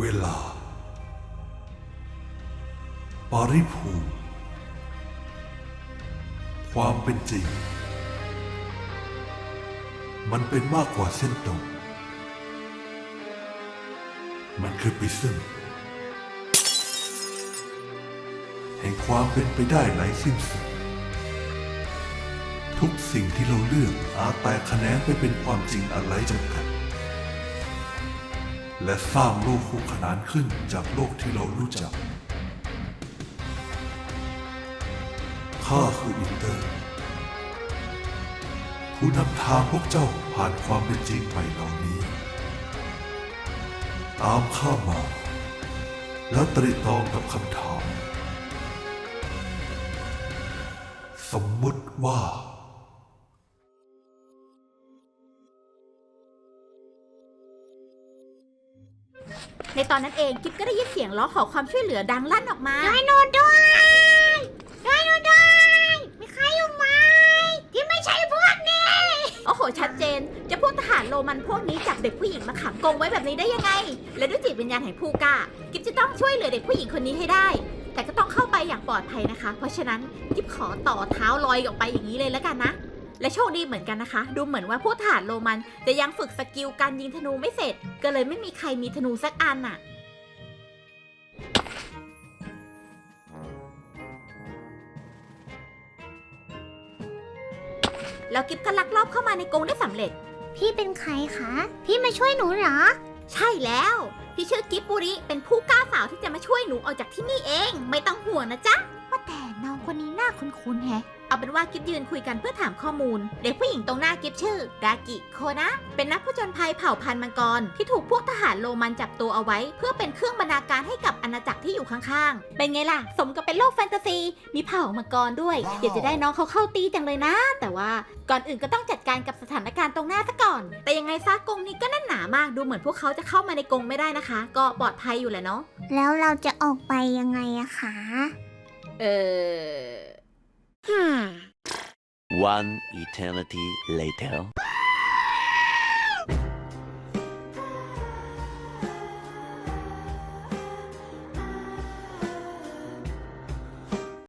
เวลาปริภูมิ ความเป็นจริง มันเป็นมากกว่าเส้นตรง มันคือปริซึมแห่งความเป็นไปได้ไร้สิ้นสุดทุกสิ่งที่เราเลือกอาจแตกแขนงไปเป็นความจริงอันไรจำกัด และสร้างโลกคู่ขนานขึ้นจากโลกที่เรารู้จัก ข้าคืออินเตอร์ผู้นำทางพวกเจ้าผ่านความเป็นจริงใหม่เหล่านี้ ตามข้ามา แล้วตรีตรองกับคำถาม สมมุติว่า ในตอนนั้นเองกิฟก็ได้ยินเสียงร้องขอความช่วยเหลือดังลั่นออกมาช่วยหนูด้วยช่วยหนูด้วยมีใครอยู่ไหมที่ไม่ใช่พวกนี้ โอ้โห ชัดเจน จะพูดทหารโรมันพวกนี้จับเด็กผู้หญิงมาขังกรงไว้แบบนี้ได้ยังไง และด้วยจิตวิญญาณแห่งผู้กล้ากิฟจะต้องช่วยเหลือเด็กผู้หญิงคนนี้ให้ได้ แต่ก็ต้องเข้าไปอย่างปลอดภัยนะคะ เพราะฉะนั้นกิฟขอต่อเท้าลอยออกไปอย่างนี้เลยแล้วกันนะ และโชคดีเหมือนกันนะคะ ดูเหมือนว่าผู้ทหารโรมันจะยังฝึกสกิลการยิงธนูไม่เสร็จ ก็เลยไม่มีใครมีธนูสักอันน่ะแล้วกิฟก็ลักลอบเข้ามาในกรงได้สำเร็จ พี่เป็นใครคะ พี่มาช่วยหนูเหรอ ใช่แล้ว พี่ชื่อกิฟบุริเป็นผู้กล้าสาวที่จะมาช่วยหนูออกจากที่นี่เอง ไม่ต้องห่วงนะจ๊ะ ว่าแต่น้องคนนี้หน้าคุ้นๆแฮะ เอาเป็นว่ากิฟยืนคุยกันเพื่อถามข้อมูล เด็กผู้หญิงตรงหน้ากิฟชื่อ ดากิโคนะ เป็นนักผจญภัยเผ่าพันธุ์มังกร ที่ถูกพวกทหารโรมันจับตัวเอาไว้ เพื่อเป็นเครื่องบรรณาการให้กับอาณาจักรที่อยู่ข้างๆ เป็นไงล่ะ สมกับเป็นโลกแฟนตาซี มีเผ่ามังกรด้วยอยากจะได้น้องเขาเข้าตีจังเลยนะ แต่ว่าก่อนอื่นก็ต้องจัดการกับสถานการณ์ตรงหน้าซะก่อน แต่ยังไงซะกรงนี้ก็แน่นหนามาก ดูเหมือนพวกเขาจะเข้ามาในกรงไม่ได้นะคะ ก็ปลอดภัยอยู่แหละเนาะ แล้วเราจะออกไปยังไงอะคะ เออ hmm. One eternity later.